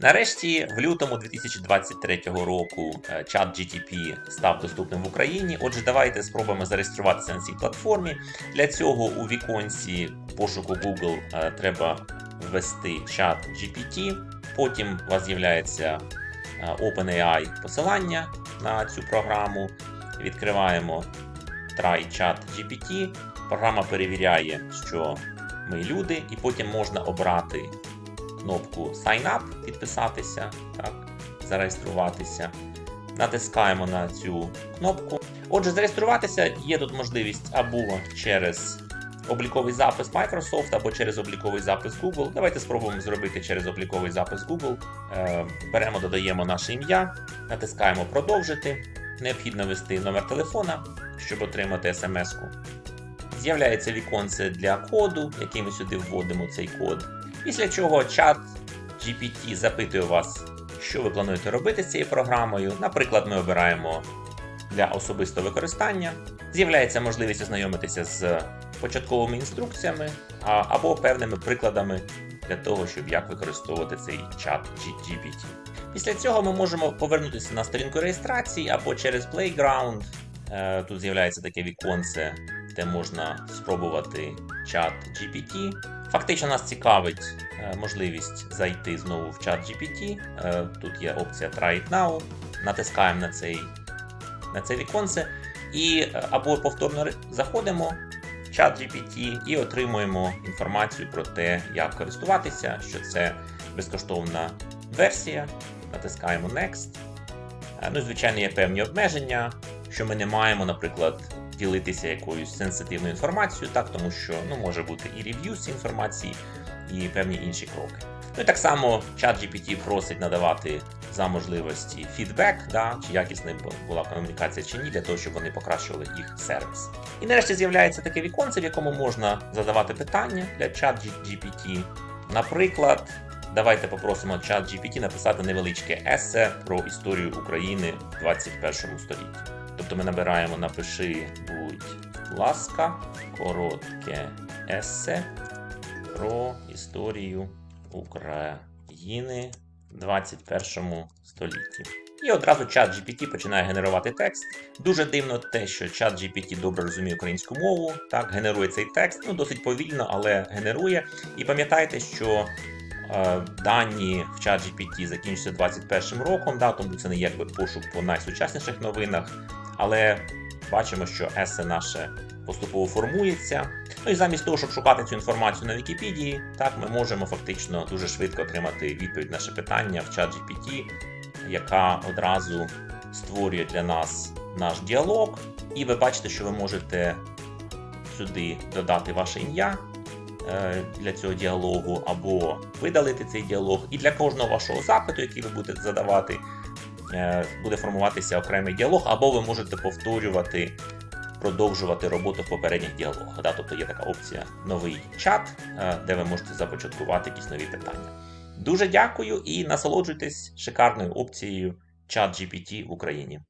Нарешті, в лютому 2023 року е, чат GTP став доступним в Україні. Отже, давайте спробуємо зареєструватися на цій платформі. Для цього у віконці пошуку Google е, треба ввести чат GPT. Потім у вас з'являється е, OpenAI посилання на цю програму. Відкриваємо Try Chat GPT. Програма перевіряє, що ми люди, і потім можна обрати кнопку Sign Up, підписатися, так, зареєструватися. Натискаємо на цю кнопку. Отже, зареєструватися є тут можливість або через обліковий запис Microsoft, або через обліковий запис Google. Давайте спробуємо зробити через обліковий запис Google. Е, беремо, додаємо наше ім'я, натискаємо продовжити. Необхідно ввести номер телефона, щоб отримати смс-ку. З'являється віконце для коду, який ми сюди вводимо цей код. Після чого чат GPT запитує вас, що ви плануєте робити з цією програмою. Наприклад, ми обираємо для особистого використання. З'являється можливість ознайомитися з початковими інструкціями або певними прикладами для того, щоб як використовувати цей чат GPT. Після цього ми можемо повернутися на сторінку реєстрації або через Playground. Е, Тут з'являється таке віконце, де можна спробувати чат GPT. Фактично нас цікавить е, можливість зайти знову в чат GPT. Е, Тут є опція Try it now. Натискаємо на цей, на це віконце і е, або повторно заходимо в чат GPT і отримуємо інформацію про те, як користуватися, що це безкоштовна версія. Натискаємо Next. Ну, звичайно, є певні обмеження, що ми не маємо, наприклад, ділитися якоюсь сенситивною інформацією, так, тому що ну, може бути і рев'ю з інформації, і певні інші кроки. Ну і так само чат GPT просить надавати за можливості фідбек, да, чи якісною бу- була комунікація чи ні, для того, щоб вони покращували їх сервіс. І нарешті з'являється таке віконце, в якому можна задавати питання для чат GPT. Наприклад, давайте попросимо чат GPT написати невеличке есе про історію України в 21 столітті. Тобто ми набираємо напиши, будь ласка, коротке есе про історію України в 21 столітті. І одразу чат GPT починає генерувати текст. Дуже дивно те, що чат GPT добре розуміє українську мову, так, генерує цей текст, ну досить повільно, але генерує. І пам'ятайте, що е, дані в чат GPT закінчаться 21 роком, да, тому це не якби пошук по найсучасніших новинах. Але бачимо, що есе наше поступово формується. Ну і замість того, щоб шукати цю інформацію на Вікіпедії, так ми можемо фактично дуже швидко отримати відповідь на наше питання в чат GPT, яка одразу створює для нас наш діалог. І ви бачите, що ви можете сюди додати ваше ім'я е, для цього діалогу, або видалити цей діалог. І для кожного вашого запиту, який ви будете задавати, буде формуватися окремий діалог, або ви можете повторювати продовжувати роботу в попередніх діалогах. Да? Тобто є така опція новий чат, е, де ви можете започаткувати якісь нові питання. Дуже дякую і насолоджуйтесь шикарною опцією чат GPT в Україні.